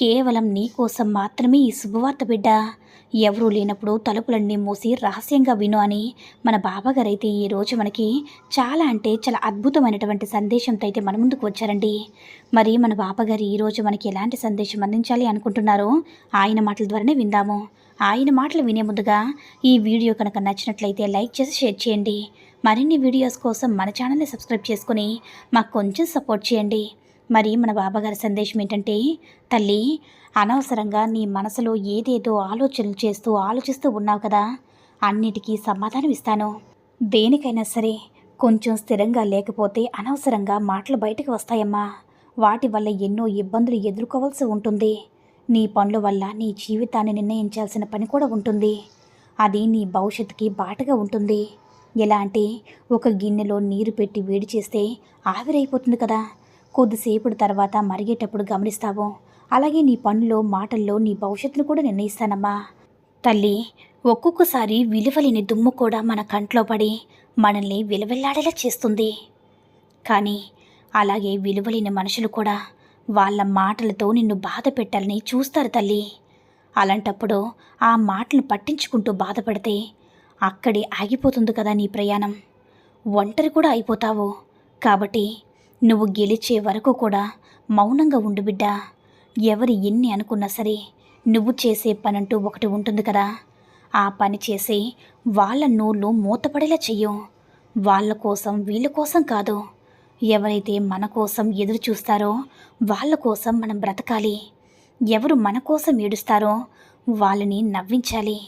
కేవలం నీకోసం మాత్రమే ఈ శుభవార్త బిడ్డ. ఎవరూ లేనప్పుడు తలుపులన్నీ మూసి రహస్యంగా విను అని మన బాబాగారైతే ఈరోజు మనకి చాలా అంటే చాలా అద్భుతమైనటువంటి సందేశంతో అయితే మన ముందుకు వచ్చారండి. మరి మన బాబాగారు ఈరోజు మనకి ఎలాంటి సందేశం అందించాలి అనుకుంటున్నారో ఆయన మాటల ద్వారానే విందాము. ఆయన మాటలు వినే ముందుగా ఈ వీడియో కనుక నచ్చినట్లయితే లైక్ చేసి షేర్ చేయండి. మరిన్ని వీడియోస్ కోసం మన ఛానల్ని సబ్స్క్రైబ్ చేసుకుని మాకు కొంచెం సపోర్ట్ చేయండి. మరి మన బాబాగారి సందేశం ఏంటంటే తల్లి అనవసరంగా నీ మనసులో ఏదేదో ఆలోచనలు చేస్తూ ఆలోచిస్తూ ఉన్నావు కదా అన్నిటికీ సమాధానం ఇస్తాను. దేనికైనా సరే కొంచెం స్థిరంగా లేకపోతే అనవసరంగా మాటలు బయటకు వస్తాయమ్మా. వాటి వల్ల ఎన్నో ఇబ్బందులు ఎదుర్కోవాల్సి ఉంటుంది. నీ పనుల వల్ల నీ జీవితాన్ని నిర్ణయించాల్సిన పని కూడా ఉంటుంది. అది నీ భవిష్యత్తుకి బాటగా ఉంటుంది. ఎలా అంటే ఒక గిన్నెలో నీరు పెట్టి వేడి చేస్తే ఆవిరైపోతుంది కదా. కొద్దిసేపటి తర్వాత మరిగేటప్పుడు గమనిస్తావు. అలాగే నీ పనుల్లో మాటల్లో నీ భవిష్యత్తును కూడా నిర్ణయిస్తానమ్మా. తల్లి ఒక్కొక్కసారి విలువలేని దుమ్ము కూడా మన కంట్లో పడి మనల్ని విలువెల్లాడేలా చేస్తుంది. కానీ అలాగే విలువలేని మనుషులు కూడా వాళ్ళ మాటలతో నిన్ను బాధ పెట్టాలని చూస్తారు తల్లి. అలాంటప్పుడు ఆ మాటలు పట్టించుకుంటూ బాధపడితే అక్కడే ఆగిపోతుంది కదా నీ ప్రయాణం. ఒంటరి కూడా అయిపోతావు. కాబట్టి నువ్వు గెలిచే వరకు కూడా మౌనంగా ఉండు బిడ్డా. ఎవరు ఎన్ని అనుకున్నా సరే నువ్వు చేసే పనంటూ ఒకటి ఉంటుంది కదా. ఆ పని చేసి వాళ్ళ నోళ్ళు మూతపడేలా చెయ్యం. వాళ్ళ కోసం వీళ్ళ కోసం కాదు. ఎవరైతే మన కోసం ఎదురు చూస్తారో వాళ్ళ కోసం మనం బ్రతకాలి. ఎవరు మన కోసం ఏడుస్తారో వాళ్ళని నవ్వించాలి.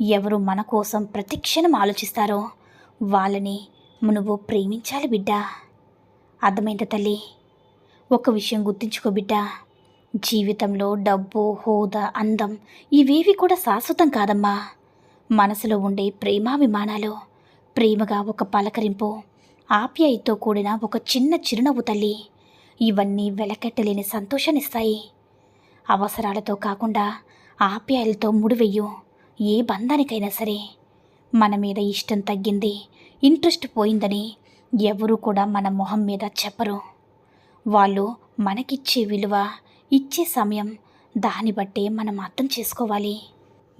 ఎవరు మన కోసం ప్రతిక్షణం ఆలోచిస్తారో వాళ్ళని నువ్వు ప్రేమించాలి బిడ్డా. అర్థమైందా తల్లి? ఒక విషయం గుర్తుంచుకో బిడ్డ. జీవితంలో డబ్బు హోదా అందం ఇవేవి కూడా శాశ్వతం కాదమ్మా. మనసులో ఉండే ప్రేమాభిమానాలు ప్రేమగా ఒక పలకరింపు ఆప్యాయతో కూడిన ఒక చిన్న చిరునవ్వు తల్లి. ఇవన్నీ వెలకెట్టలేని సంతోషాన్నిస్తాయి. అవసరాలతో కాకుండా ఆప్యాయలతో ముడివెయ్యు ఏ బంధానికైనా సరే. మన మీద ఇష్టం తగ్గింది ఇంట్రెస్ట్ పోయిందని ఎవరు కూడా మన మొహం మీద చెప్పరు. వాళ్ళు మనకిచ్చే విలువ ఇచ్చే సమయం దాన్ని బట్టే మనం అర్థం చేసుకోవాలి.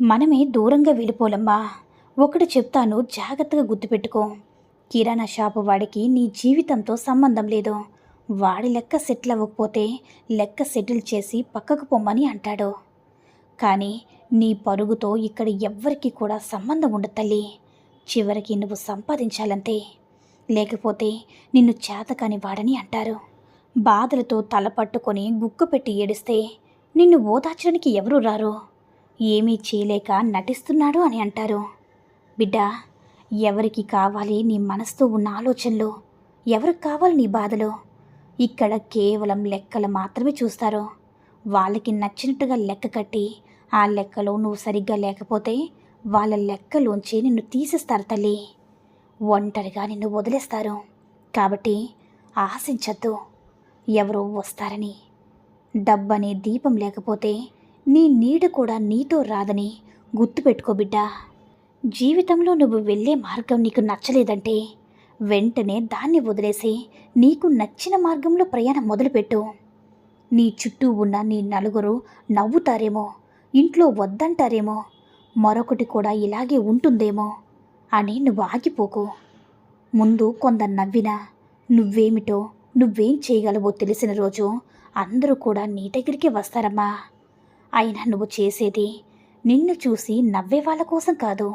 మనమే దూరంగా వెళ్ళిపోలమ్మా. ఒకటి చెప్తాను జాగ్రత్తగా గుర్తుపెట్టుకో. కిరాణా షాపు వాడికి నీ జీవితంతో సంబంధం లేదు. వాడి లెక్క సెటిల్ అవ్వకపోతే లెక్క సెటిల్ చేసి పక్కకు పొమ్మని అంటాడు. కానీ నీ పరుగుతో ఇక్కడ ఎవ్వరికీ కూడా సంబంధం ఉండదు తల్లి. చివరికి నువ్వు సంపాదించాలంతే. లేకపోతే నిన్ను చేతకాని వాడని అంటారు. బాధలతో తల పట్టుకొని గుక్కు పెట్టి ఏడిస్తే నిన్ను ఓదార్చడానికి ఎవరు రారు? ఏమీ చేయలేక నటిస్తున్నాడు అని అంటారు. బిడ్డ ఎవరికి కావాలి నీ మనసుతో ఉన్న ఆలోచనలు? ఎవరికి కావాలి నీ బాధలు? ఇక్కడ కేవలం లెక్కలు మాత్రమే చూస్తారు. వాళ్ళకి నచ్చినట్టుగా లెక్క కట్టి ఆ లెక్కలో నువ్వు సరిగ్గా లేకపోతే వాళ్ళ లెక్కలోంచి నిన్ను తీసేస్తారు తల్లి. ఒంటరిగా నిన్ను వదిలేస్తారు. కాబట్టి ఆశించద్దు. ఎవరో వస్తారని. డబ్బనే దీపం లేకపోతే నీ నీడ కూడా నీతో రాదని గుర్తుపెట్టుకో బిడ్డా. జీవితంలో నువ్వు వెళ్ళే మార్గం నీకు నచ్చలేదంటే వెంటనే దాన్ని వదిలేసి నీకు నచ్చిన మార్గంలో ప్రయాణం మొదలుపెట్టు. నీ చుట్టూ ఉన్న నీ నలుగురు నవ్వుతారేమో ఇంట్లో వద్దంటారేమో మరొకటి కూడా ఇలాగే ఉంటుందేమో. అని నువ్వు ఆగిపోకు. ముందు కొందరు నవ్వినా నువ్వేమిటో నువ్వేం చేయగలవో తెలిసిన రోజు అందరూ కూడా నీ దగ్గరికి వస్తారమ్మా. అయినా నువ్వు చేసేది నిన్ను చూసి నవ్వే వాళ్ళ కోసం కాదు.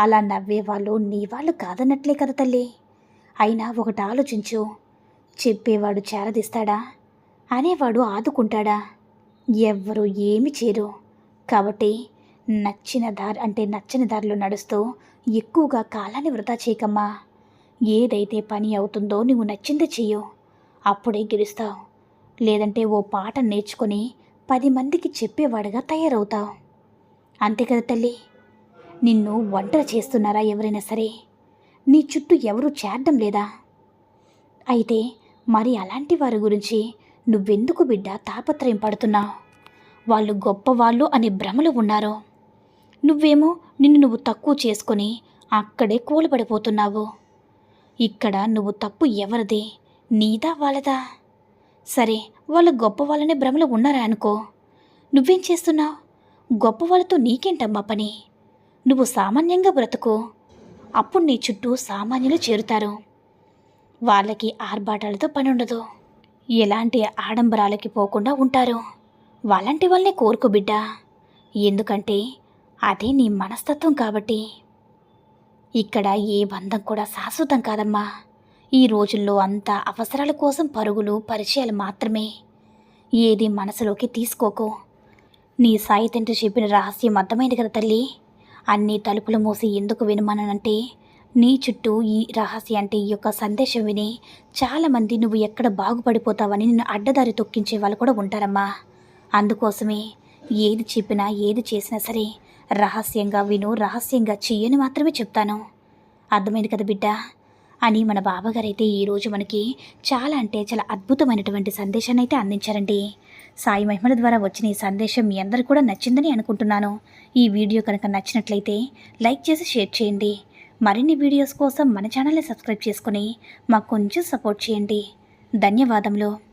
అలా నవ్వేవాళ్ళు నీ వాళ్ళు కాదన్నట్లే కదా తల్లి. అయినా ఒకటి ఆలోచించు. చెప్పేవాడు చేరదీస్తాడా? అనేవాడు ఆదుకుంటాడా? ఎవ్వరు ఏమి చేయరు. కాబట్టి నచ్చిన దారి అంటే నచ్చని దారిలో నడుస్తూ ఎక్కువగా కాలాన్ని వృధా చేయకమ్మా. ఏదైతే పని అవుతుందో నువ్వు నచ్చింది చెయ్యు. అప్పుడే గెలుస్తావు. లేదంటే ఓ పాట నేర్చుకొని పది మందికి చెప్పేవాడుగా తయారవుతావు. అంతే కదా తల్లి. నిన్ను వంటలు చేస్తున్నారా ఎవరైనా సరే? నీ చుట్టూ ఎవరూ చేరడం లేదా? అయితే మరి అలాంటి వారి గురించి నువ్వెందుకు బిడ్డ తాపత్రయం పడుతున్నావు? వాళ్ళు గొప్పవాళ్ళు అనే భ్రమలు ఉన్నారు? నువ్వేమో నిన్ను నువ్వు తక్కువ చేసుకొని అక్కడే కూలబడిపోతున్నావు. ఇక్కడ నువ్వు తప్పు ఎవరిది? నీదా వాళ్ళదా? సరే వాళ్ళు గొప్ప వాళ్ళనే భ్రమలో ఉన్నారా అనుకో. నువ్వేం చేస్తున్నావు? గొప్ప వాళ్ళతో నీకేంటమ్మా పని? నువ్వు సామాన్యంగా బ్రతుకు. అప్పుడు నీ చుట్టూ సామాన్యులు చేరుతారు. వాళ్ళకి ఆర్భాటాలతో పని ఉండదు ఎలాంటి ఆడంబరాలకి పోకుండా ఉంటారు. వాళ్ళంటి వాళ్ళనే కోరుకో బిడ్డ. ఎందుకంటే అదే నీ మనస్తత్వం కాబట్టి. ఇక్కడ ఏ బంధం కూడా శాశ్వతం కాదమ్మా. ఈ రోజుల్లో అంతా అవసరాల కోసం పరుగులు పరిచయాలు మాత్రమే. ఏది మనసులోకి తీసుకోకు. నీ సాయి తండ్రి చెప్పిన రహస్యం అర్థమైంది కదా తల్లి. అన్ని తలుపులు మూసి ఎందుకు వినమనంటే నీ చుట్టూ ఈ రహస్యం అంటే ఈ యొక్క సందేశం విని చాలామంది నువ్వు ఎక్కడ బాగుపడిపోతావని నిన్ను అడ్డదారి తొక్కించే వాళ్ళు కూడా ఉంటారమ్మా. అందుకోసమే ఏది చెప్పినా ఏది చేసినా సరే రహస్యంగా విను రహస్యంగా చెయ్యని మాత్రమే చెప్తాను. అర్థమైంది కదా బిడ్డ? అని మన బాబాగారైతే ఈరోజు మనకి చాలా అంటే చాలా అద్భుతమైనటువంటి సందేశాన్ని అయితే అందించారండి. సాయి మహిమల ద్వారా వచ్చిన ఈ సందేశం మీ అందరు కూడా నచ్చిందని అనుకుంటున్నాను. ఈ వీడియో కనుక నచ్చినట్లయితే లైక్ చేసి షేర్ చేయండి. మరిన్ని వీడియోస్ కోసం మన ఛానల్ని సబ్స్క్రైబ్ చేసుకుని మాకు కొంచెం సపోర్ట్ చేయండి. ధన్యవాదములు.